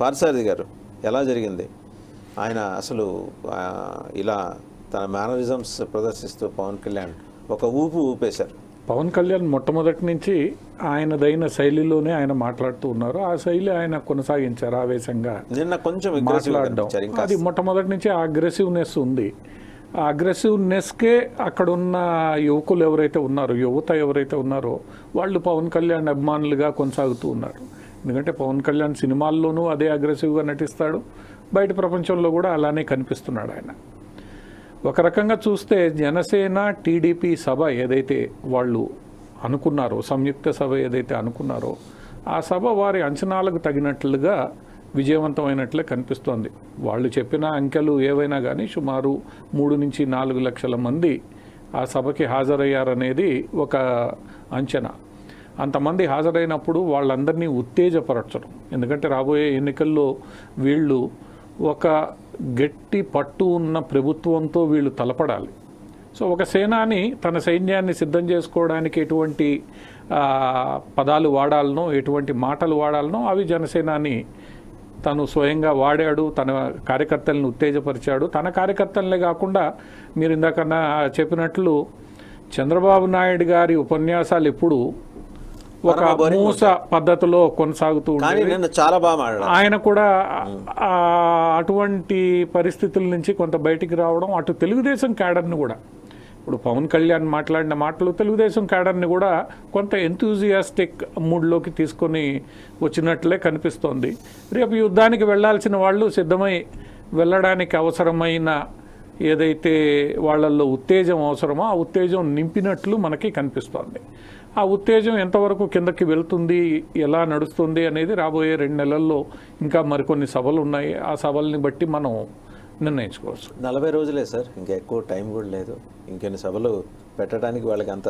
పార్థసారథి గారు ఎలా జరిగింది? ఆయన అసలు ఇలా తన మేనరిజమ్స్ ప్రదర్శిస్తూ పవన్ కళ్యాణ్ ఒక ఊపు ఊపేశారు. పవన్ కళ్యాణ్ మొట్టమొదటి నుంచి ఆయనదైన శైలిలోనే ఆయన మాట్లాడుతూ ఉన్నారు. ఆ శైలి ఆయన కొనసాగించారు ఆవేశంగా. నిన్న కొంచెం మాట్లాడడం. అది మొట్టమొదటి నుంచి ఆ అగ్రెసివ్నెస్ ఉంది. ఆ అగ్రెసివ్నెస్కే అక్కడ ఉన్న యువకులు ఎవరైతే ఉన్నారో యువత ఎవరైతే ఉన్నారో వాళ్ళు పవన్ కళ్యాణ్ అభిమానులుగా కొనసాగుతూ ఉన్నారు. ఎందుకంటే పవన్ కళ్యాణ్ సినిమాల్లోనూ అదే అగ్రెసివ్గా నటిస్తాడు. బయట ప్రపంచంలో కూడా అలానే కనిపిస్తున్నాడు ఆయన. ఒక రకంగా చూస్తే జనసేన టీడీపీ సభ ఏదైతే వాళ్ళు అనుకున్నారో సంయుక్త సభ ఏదైతే అనుకున్నారో ఆ సభ వారి అంచనాలకు తగినట్లుగా విజయవంతమైనట్లే కనిపిస్తోంది. వాళ్ళు చెప్పిన అంకెలు ఏవైనా కానీ సుమారు మూడు నుంచి నాలుగు లక్షల మంది ఆ సభకి హాజరయ్యారనేది ఒక అంచనా. అంతమంది హాజరైనప్పుడు వాళ్ళందరినీ ఉత్తేజపరచడం. ఎందుకంటే రాబోయే ఎన్నికల్లో వీళ్ళు ఒక గట్టి పట్టు ఉన్న ప్రభుత్వంతో వీళ్ళు తలపడాలి. సో ఒక సేనాని తన సైన్యాన్ని సిద్ధం చేసుకోవడానికి ఎటువంటి పదాలు వాడాలనో ఎటువంటి మాటలు వాడాలనో అవి జనసేనాని తను స్వయంగా వాడాడు తన కార్యకర్తలను ఉత్తేజపరిచాడు. తన కార్యకర్తలనే కాకుండా మీరు ఇందాకన్నా చెప్పినట్లు చంద్రబాబు నాయుడు గారి ఉపన్యాసాలు ఎప్పుడు ఒక మూస పద్ధతిలో కొనసాగుతూ చాలా బాగా ఆయన కూడా అటువంటి పరిస్థితుల నుంచి కొంత బయటికి రావడం అటు తెలుగుదేశం క్యాడర్ని కూడా. ఇప్పుడు పవన్ కళ్యాణ్ మాట్లాడిన మాటలు తెలుగుదేశం క్యాడర్ని కూడా కొంత ఎంతూజియాస్టిక్ మూడ్లోకి తీసుకొని వచ్చినట్లే కనిపిస్తోంది. రేపు యుద్ధానికి వెళ్ళాల్సిన వాళ్ళు సిద్ధమై వెళ్ళడానికి అవసరమైన ఏదైతే వాళ్ళల్లో ఉత్తేజం అవసరమో ఆ ఉత్తేజం నింపినట్లు మనకి కనిపిస్తోంది. ఆ ఉత్తేజం ఎంతవరకు కిందకి వెళ్తుంది ఎలా నడుస్తుంది అనేది రాబోయే రెండు నెలల్లో ఇంకా మరికొన్ని సభలు ఉన్నాయి. ఆ సభల్ని బట్టి మనం నిర్ణయించుకోవచ్చు. నలభై రోజులే సార్. ఇంకా ఎక్కువ టైం కూడా లేదు. ఇంకెన్ని సభలు పెట్టడానికి వాళ్ళకి అంత